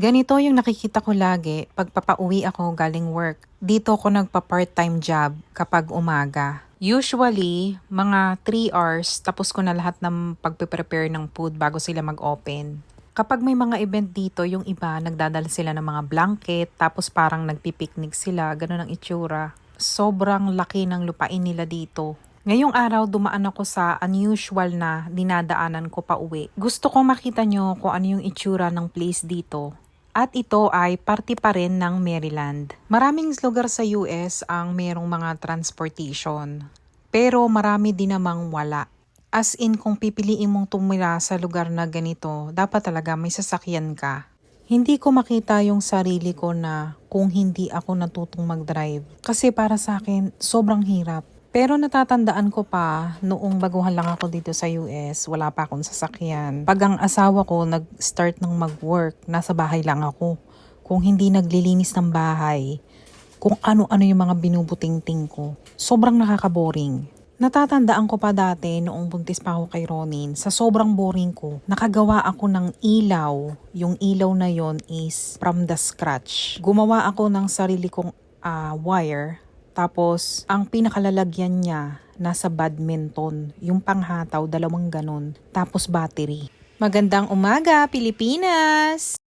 Ganito yung nakikita ko lagi pag papauwi ako galing work. Dito ako nagpa part-time job kapag umaga. Usually, mga 3 hours tapos ko na lahat ng pagpe-prepare ng food bago sila mag-open. Kapag may mga event dito, yung iba nagdadala sila ng mga blanket tapos parang nagpipiknik sila, ganun ang itsura. Sobrang laki ng lupain nila dito. Ngayong araw, dumaan ako sa unusual na dinadaanan ko pa uwi. Gusto kong makita nyo kung ano yung itsura ng place dito. At ito ay parte pa rin ng Maryland. Maraming lugar sa US ang merong mga transportation. Pero marami din namang wala. As in, kung pipiliin mong tumira sa lugar na ganito, dapat talaga may sasakyan ka. Hindi ko makita yung sarili ko na kung hindi ako natutong mag-drive. Kasi para sa akin, sobrang hirap. Pero natatandaan ko pa, noong baguhan lang ako dito sa US, wala pa akong sasakyan. Pag ang asawa ko nag-start ng mag-work, nasa bahay lang ako. Kung hindi naglilinis ng bahay, kung ano-ano yung mga binubuting-ting ko. Sobrang nakaka-boring. Natatandaan ko pa dati noong buntis pa ako kay Ronin, sa sobrang boring ko, nakagawa ako ng ilaw. Yung ilaw na yon is from the scratch. Gumawa ako ng sarili kong ah, wire. Tapos, ang pinakalalagyan niya, nasa badminton. Yung panghataw, dalawang ganon. Tapos battery. Magandang umaga, Pilipinas!